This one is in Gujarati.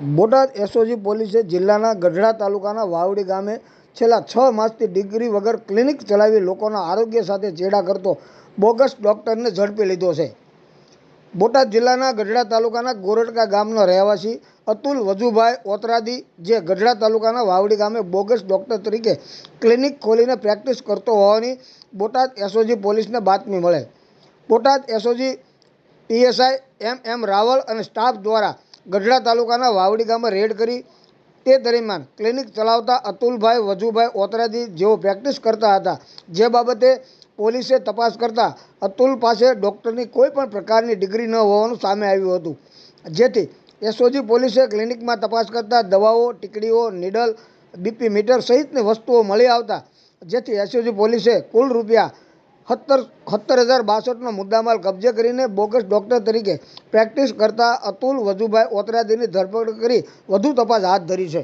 બોટાદ એસઓજી પોલીસે જિલ્લાના ગઢડા તાલુકાના વાવડી ગામે છેલ્લા છ માસથી ડિગ્રી વગર ક્લિનિક ચલાવી લોકોના આરોગ્ય સાથે ચેડા કરતો બોગસ ડૉક્ટરને ઝડપી લીધો છે. બોટાદ જિલ્લાના ગઢડા તાલુકાના ગોરટકા ગામનો રહેવાસી અતુલ વજુભાઈ ઓતરાદી, જે ગઢડા તાલુકાના વાવડી ગામે બોગસ ડૉક્ટર તરીકે ક્લિનિક ખોલીને પ્રેક્ટિસ કરતો હોવાની બોટાદ એસઓજી પોલીસને બાતમી મળે. Botad SOG PSI M M Raval અને સ્ટાફ દ્વારા ગઢડા તાલુકાના વાવડી ગામે રેડ કરી તે દરમિયાન ક્લિનિક ચલાવતા અતુલભાઈ વજુભાઈ ઓતરાજી જેઓ પ્રેક્ટિસ કરતા હતા, જે બાબતે પોલીસે તપાસ કરતા અતુલ પાસે ડૉક્ટરની કોઈ પણ પ્રકારની ડિગ્રી ન હોવાનું સામે આવ્યું હતું. જેથી એસઓજી પોલીસે ક્લિનિકમાં તપાસ કરતા દવાઓ, ટીકડીઓ, નીડલ, બીપી મીટર સહિતની વસ્તુઓ મળી આવતા, જેથી એસઓજી પોલીસે કુલ રૂપિયા સત્તર સત્તર હજાર બાસઠનો મુદ્દામાલ કબજે કરીને બોગસ ડૉક્ટર તરીકે પ્રેક્ટિસ કરતા અતુલ વજુભાઈ ઓતરાદીની ધરપકડ કરી વધુ તપાસ હાથ ધરી છે.